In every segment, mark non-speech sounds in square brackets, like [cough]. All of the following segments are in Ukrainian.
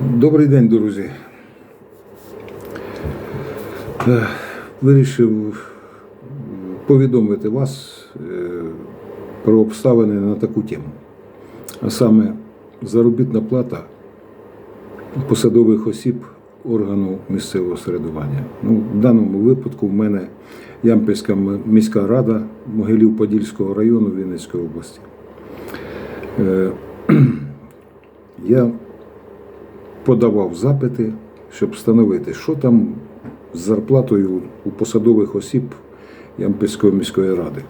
Добрий день, друзі. Е, Вирішив повідомити вас е, про обставини на таку тему. А саме заробітна плата посадових осіб органу місцевого середування. Ну, в даному випадку в мене Ямпільська міська рада Могилів-Подільського району Вінницької області. Е, [clears throat] Я подавав запити, щоб встановити, що там з зарплатою у посадових осіб Ямпільської міської ради.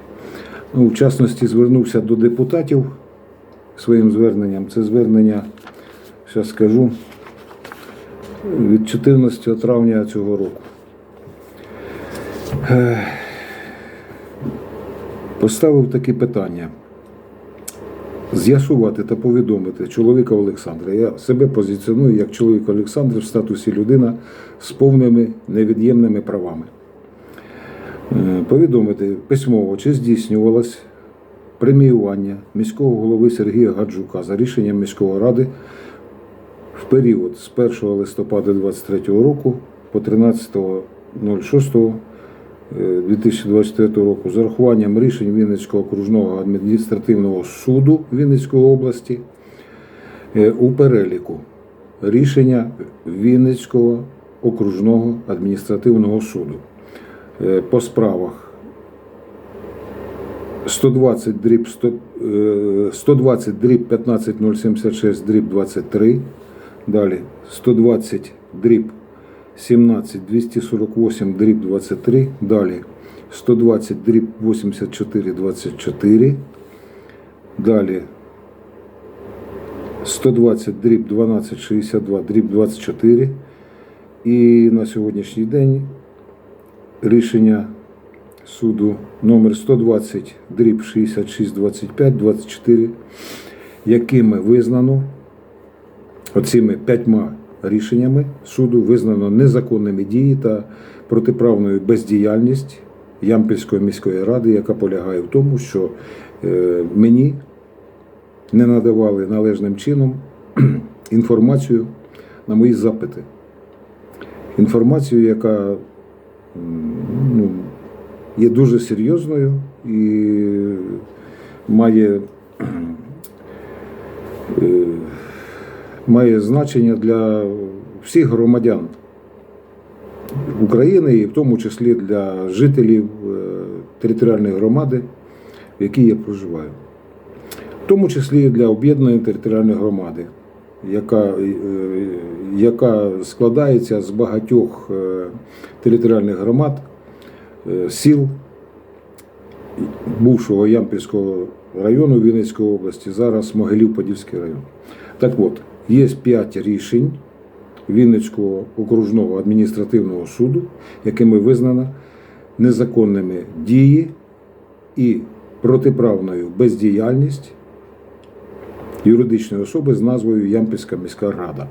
Ну, в частності, звернувся до депутатів своїм зверненням. Це звернення, зараз скажу, від 14 травня цього року. Е, Поставив такі питання з'ясувати та повідомити чоловіка Олександра. Я себе позиціоную як чоловік Олександр в статусі людина з повними невід'ємними правами. Е, Повідомити письмово, чи здійснювалось преміювання міського голови Сергія Гаджука за рішенням міської ради в період з 1 листопада 2023 року по 13.06. 2024 року з урахуванням рішень Вінницького окружного адміністративного суду Вінницької області е, у переліку рішення Вінницького окружного адміністративного суду. Е, по справах 120 дріб 100, е, 120 дріб 15076 дріб 23, далі 120 дріб 17 248 дріб 23, далі 120 дріб 84 24, далі 120 дріб 1262 дріб 24 і на сьогоднішній день рішення суду номер 120 дріб 66 25 24, якими визнано оцими п'ятьма рішеннями суду визнано незаконними дії та протиправною бездіяльність Ямпільської міської ради, яка полягає в тому, що е, мені не надавали належним чином [clears throat] інформацію на мої запити. Інформацію, яка ну, є дуже серйозною і має [clears throat] е, має значення для всіх громадян України і в тому числі для жителів е, територіальної громади, в якій я проживаю. В тому числі для об'єднаної територіальної громади, яка, е, яка складається з багатьох е, територіальних громад, сіл бувшого Ямпільського району Вінницької області, зараз Могилів-Подільський район. Так от, є п'ять рішень Вінницького окружного адміністративного суду, якими визнано незаконними дії і протиправною бездіяльність юридичної особи з назвою Ямпільська міська рада.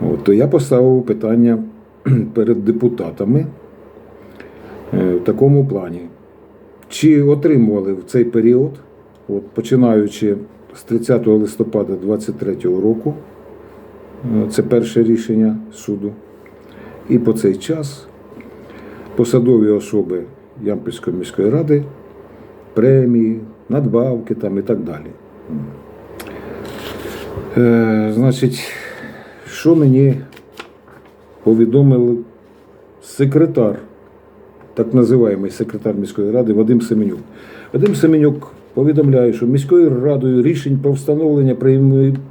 От, то я поставив питання [clears throat] перед депутатами е, в такому плані. Чи отримували в цей період, от, починаючи з 30 листопада 2023 року, е, це перше рішення суду, і по цей час посадові особи Ямпільської міської ради, премії, надбавки там і так далі. Е, значить, що мені повідомив секретар, так називаємий секретар міської ради Вадим Семенюк. Вадим Семенюк повідомляє, що міською радою рішень про встановлення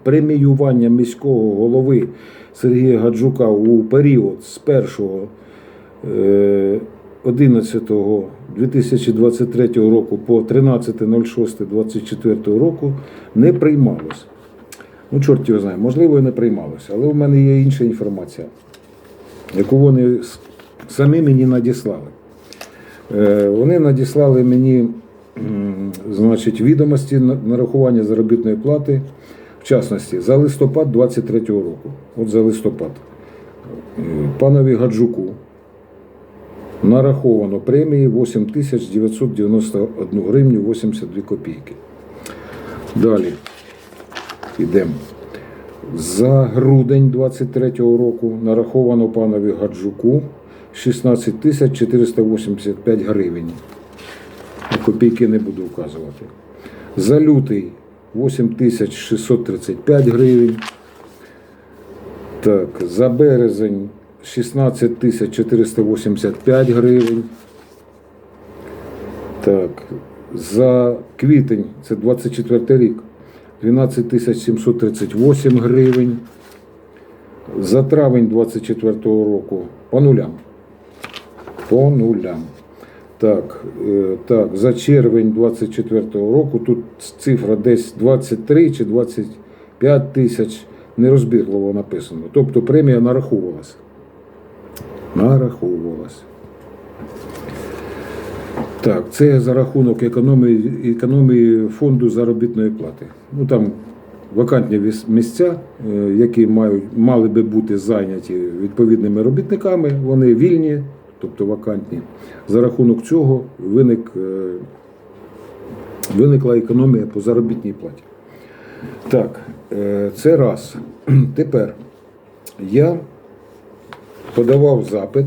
преміювання міського голови Сергія Гаджука у період з 1 е, 11 2023 року по 13.06.24 року не приймалось. Ну, чорт його знає, можливо, і не приймалося, але в мене є інша інформація, яку вони самі мені надіслали. Е, Вони надіслали мені значить, відомості нарахування заробітної плати, в частності, за листопад 23 року. От за листопад. Панові Гаджуку нараховано премії 8991 гривню 82 копійки. Далі йдемо. За грудень 23-го року нараховано панові Гаджуку 16 485 гривень. Копійки не буду вказувати. За лютий 8 тисяч 635 гривень. Так, за березень 16 485 гривень. Так, за квітень, це 24 рік, 12 738 гривень. За травень 24 року по нулям. По нулям. Так, е, так, за червень 24-го року тут цифра десь 23 чи 25 тисяч нерозбірливо написано. Тобто премія нараховувалася. Нараховувалася. Так, це за рахунок економії, економії фонду заробітної плати. Ну там вакантні місця, е, які мають, мали би бути зайняті відповідними робітниками, вони вільні, тобто вакантні. За рахунок цього виник, е, виникла економія по заробітній платі. Так, е, це раз. [clears throat] Тепер я подавав запит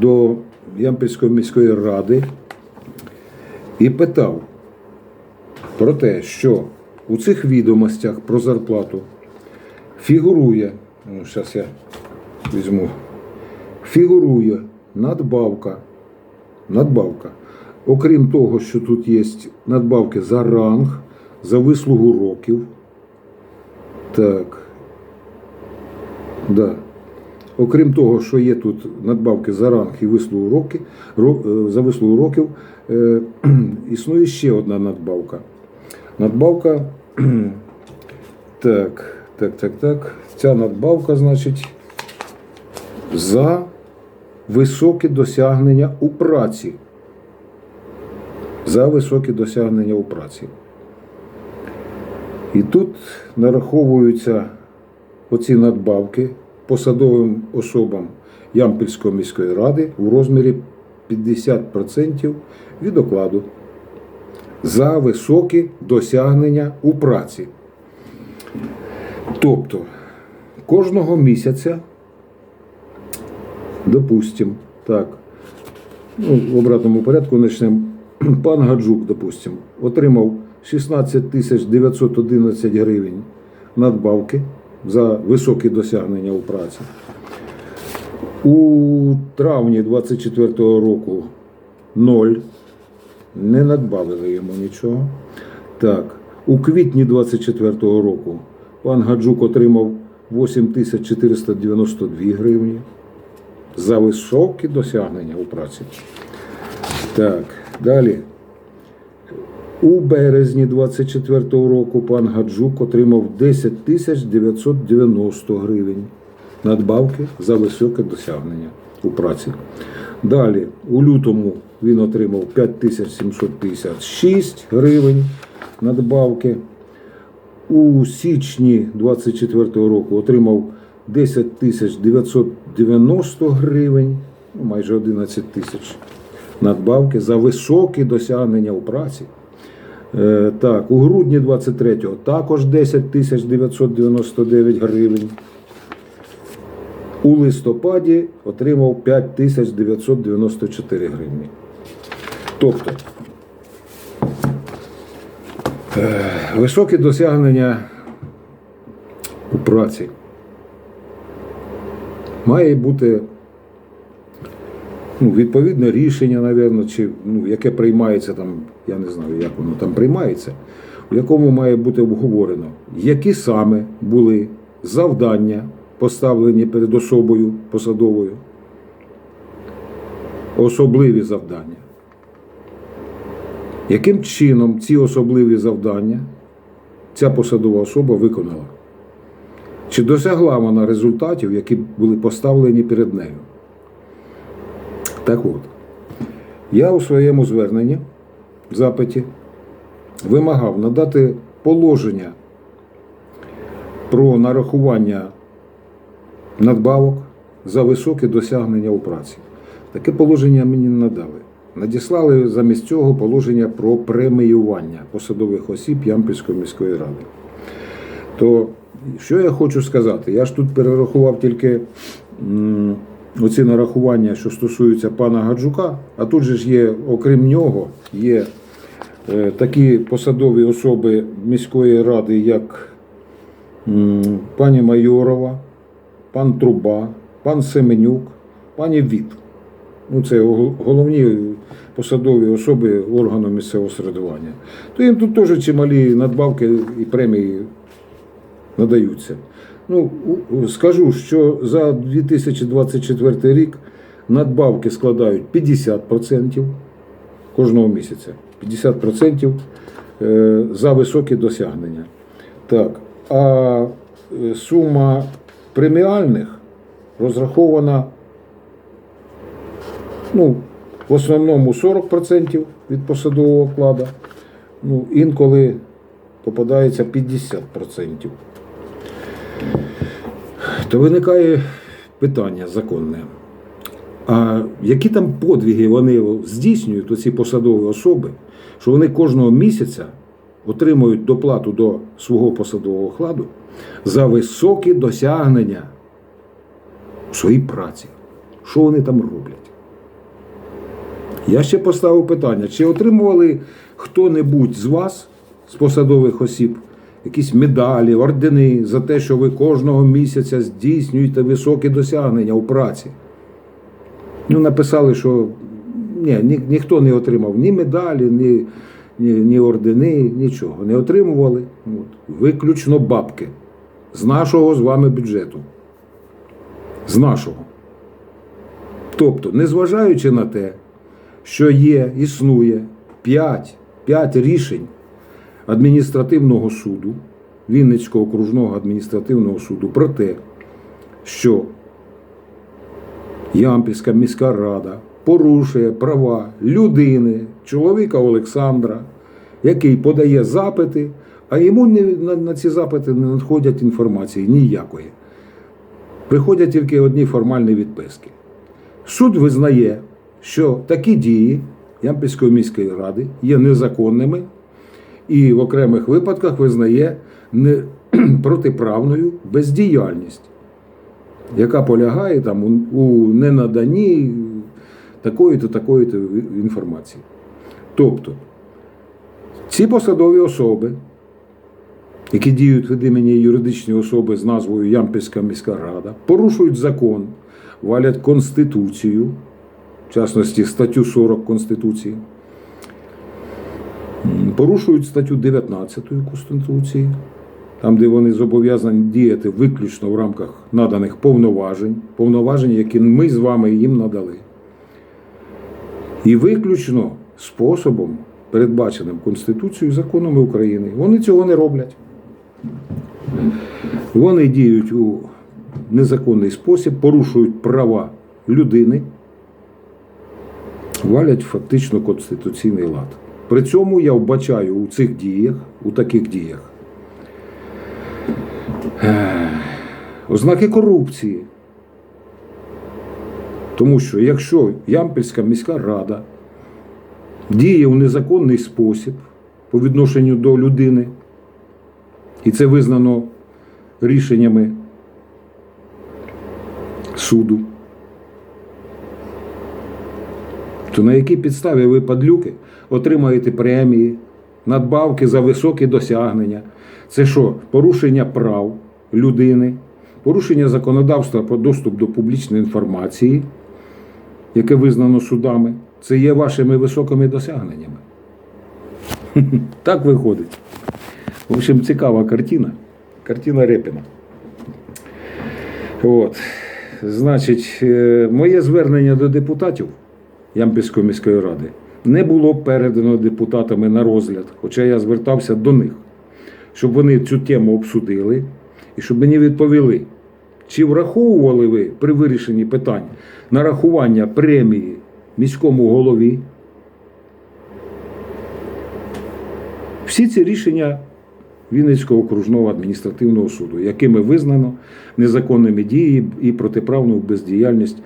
до Ямпільської міської ради і питав про те, що у цих відомостях про зарплату фігурує, ну, зараз я візьму, фігурує надбавка, надбавка. Окрім того, що тут є надбавки за ранг, за вислугу років. Так. Да. Окрім того, що є тут надбавки за ранг і вислугу роки, ро- е, за вислугу років, е, [clears throat] існує ще одна надбавка. Надбавка. [clears throat] Так, так, так, так. Ця надбавка, значить, за високі досягнення у праці. За високі досягнення у праці. І тут нараховуються оці надбавки посадовим особам Ямпільської міської ради у розмірі 50% від окладу за високі досягнення у праці. Тобто кожного місяця, допустим, так, ну, в обратному порядку почнемо. [clears throat] Пан Гаджук, допустим, отримав 16 тисяч 911 гривень надбавки за високі досягнення у праці. У травні 24-го року 0. Не надбавили йому нічого. Так, у квітні 24-го року пан Гаджук отримав 8492 гривні за високі досягнення у праці. Так, далі. У березні 24-го року пан Гаджук отримав 10 тисяч 990 гривень надбавки за високе досягнення у праці. Далі, у лютому він отримав 5756 гривень надбавки. У січні 24-го року отримав 10 тисяч 990 гривень, ну, майже 11 тисяч надбавки за високі досягнення у праці. Е, Так, у грудні 23-го також 10 тисяч 999 гривень. У листопаді отримав 5 тисяч 994 гривні. Тобто е, високі досягнення у праці має бути ну, відповідне рішення, напевно, чи ну, яке приймається там, я не знаю, як воно там приймається, у якому має бути обговорено, які саме були завдання, поставлені перед особою посадовою, особливі завдання. Яким чином ці особливі завдання ця посадова особа виконала? Чи досягла вона результатів, які були поставлені перед нею? Так от, я у своєму зверненні, запиті, вимагав надати положення про нарахування надбавок за високі досягнення у праці. Таке положення мені не надали. Надіслали замість цього положення про преміювання посадових осіб Ямпільської міської ради. То що я хочу сказати? Я ж тут перерахував тільки оці нарахування, що стосуються пана Гаджука, а тут же ж є, окрім нього, є е, такі посадові особи міської ради, як пані Майорова, пан Труба, пан Семенюк, пані Віт. Ну, це головні посадові особи органу місцевого самоврядування. То їм тут теж чималі надбавки і премії надаються. Ну, скажу, що за 2024 рік надбавки складають 50% кожного місяця. 50% е, за високі досягнення. Так. А е, сума преміальних розрахована ну, в основному 40% від посадового окладу, ну, інколи попадається 50%. То виникає питання законне. А які там подвиги вони здійснюють, оці посадові особи, що вони кожного місяця отримують доплату до свого посадового окладу за високі досягнення у своїй праці? Що вони там роблять? Я ще поставив питання, чи отримували хто-небудь з вас, з посадових осіб, якісь медалі, ордени за те, що ви кожного місяця здійснюєте високі досягнення у праці? Ну, написали, що ні, ні, ніхто не отримав ні медалі, ні, ні, ні ордени, нічого. Не отримували. От. Виключно бабки. З нашого з вами бюджету. З нашого. Тобто, незважаючи на те, що є, існує 5, 5 рішень адміністративного суду, Вінницького окружного адміністративного суду про те, що Ямпільська міська рада порушує права людини, чоловіка Олександра, який подає запити, а йому на ці запити не надходять інформації ніякої. Приходять тільки одні формальні відписки. Суд визнає, що такі дії Ямпільської міської ради є незаконними і в окремих випадках визнає не, [clears throat] протиправною бездіяльність, яка полягає там у, ненаданні такої-то такої-то інформації. Тобто ці посадові особи, які діють від імені юридичної особи з назвою Ямпільська міська рада, порушують закон, валять Конституцію, в частності статтю 40 Конституції, порушують статтю 19 Конституції, там, де вони зобов'язані діяти виключно в рамках наданих повноважень, повноважень, які ми з вами їм надали. І виключно способом, передбаченим Конституцією і законами України. Вони цього не роблять. Вони діють у незаконний спосіб, порушують права людини, валять фактично конституційний лад. При цьому я вбачаю у цих діях, у таких діях, е, ознаки корупції. Тому що якщо Ямпільська міська рада діє у незаконний спосіб по відношенню до людини, і це визнано рішеннями суду, то на якій підставі ви, падлюки, отримаєте премії, надбавки за високі досягнення? Це що, порушення прав людини, порушення законодавства про доступ до публічної інформації, яке визнано судами, це є вашими високими досягненнями. [laughs] Так виходить. В общем, цікава картина. Картина Репіна. От. Значить, е, моє звернення до депутатів Ямпільської міської ради не було передано депутатами на розгляд, хоча я звертався до них, щоб вони цю тему обсудили і щоб мені відповіли, чи враховували ви при вирішенні питань нарахування премії міському голові. Всі ці рішення Вінницького окружного адміністративного суду, якими визнано незаконними дії і протиправну бездіяльність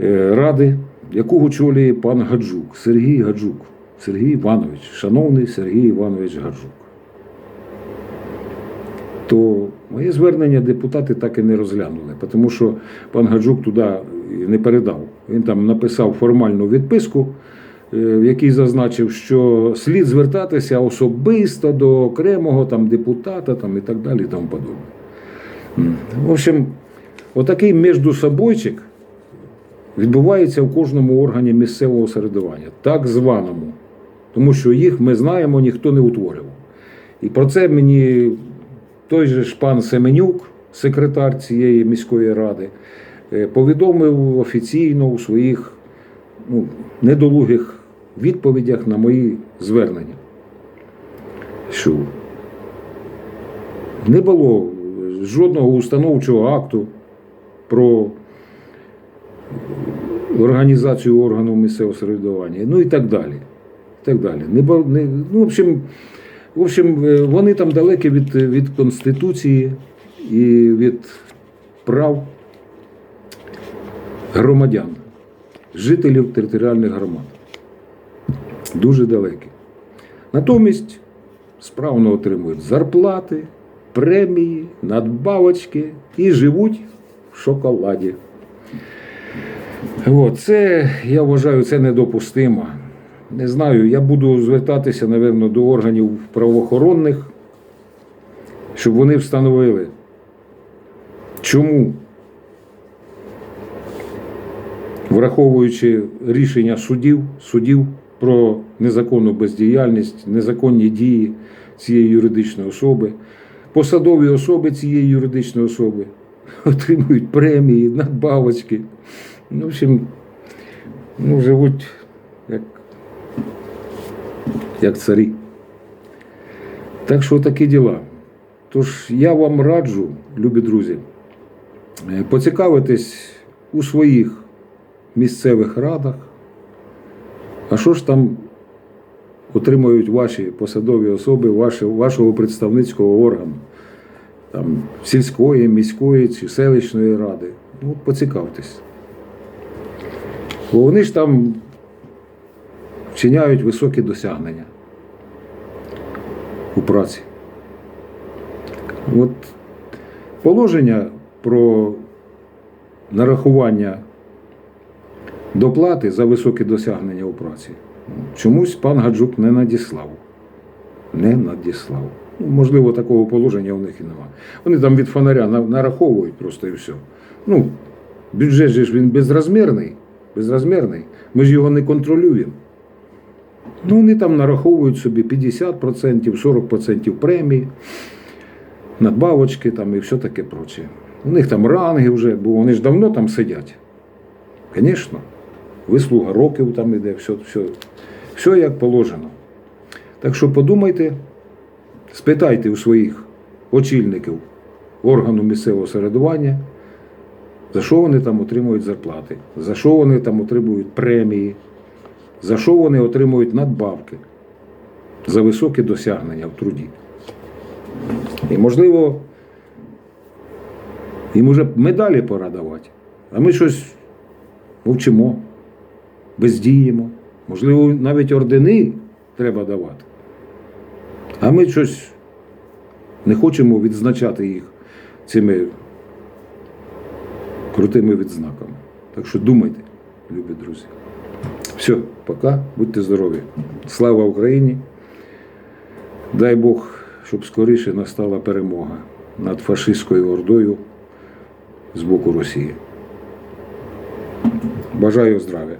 е, ради, яку очолює пан Гаджук, Сергій Гаджук, Сергій Іванович, шановний Сергій Іванович Гаджук. то моє звернення депутати так і не розглянули, тому що пан Гаджук туди не передав. Він там написав формальну відписку, е, в якій зазначив, що слід звертатися особисто до окремого там, депутата там, і так далі. І тому подобне. В общем, отакий міждусобойчик відбувається в кожному органі місцевого середування, так званому. Тому що їх ми знаємо, ніхто не утворював. І про це мені той же ж пан Семенюк, секретар цієї міської ради, е, повідомив офіційно у своїх ну, недолугих відповідях на мої звернення, що не було жодного установчого акту про організацію органів місцевого самоврядування, ну і так далі. І так далі. Не, не, ну, в общем, в общем, е, вони там далекі від, від Конституції і від прав громадян, жителів територіальних громад. Дуже далекі. Натомість справно отримують зарплати, премії, надбавочки і живуть в шоколаді. От, це, я вважаю, це недопустимо. Не знаю, я буду звертатися, напевно, до органів правоохоронних, щоб вони встановили, чому, враховуючи рішення судів, судів про незаконну бездіяльність, незаконні дії цієї юридичної особи, посадові особи цієї юридичної особи [laughs] отримують премії, надбавочки. Ну, в общем, ну, живуть як, як царі. Так що такі діла. Тож я вам раджу, любі друзі, е, поцікавитись у своїх місцевих радах, а що ж там отримують ваші посадові особи, вашого представницького органу, там, сільської, міської чи селищної ради. Ну, поцікавтесь. Бо вони ж там вчиняють високі досягнення у праці. От положення про нарахування доплати за високі досягнення у праці чомусь пан Гаджук не надіслав. Не надіслав. Можливо, такого положення у них і нема. Вони там від фонаря нараховують просто і все. Ну, бюджет же ж він безрозмірний. Безрозмірний. Ми ж його не контролюємо. Ну, вони там нараховують собі 50%, 40% премії, надбавочки там і все таке проче. У них там ранги вже, бо вони ж давно там сидять. Звісно, вислуга років там іде, все, все, все як положено. Так що подумайте, спитайте у своїх очільників органу місцевого самоврядування, за що вони там отримують зарплати, за що вони там отримують премії, за що вони отримують надбавки за високі досягнення в труді. І, можливо, їм уже медалі пора давати, а ми щось мовчимо, бездіємо. Можливо, навіть ордени треба давати. А ми щось не хочемо відзначати їх цими крутими відзнаками. Так що думайте, любі друзі. Все, пока, будьте здорові. Слава Україні! Дай Бог, щоб скоріше настала перемога над фашистською ордою з боку Росії. Бажаю здравия.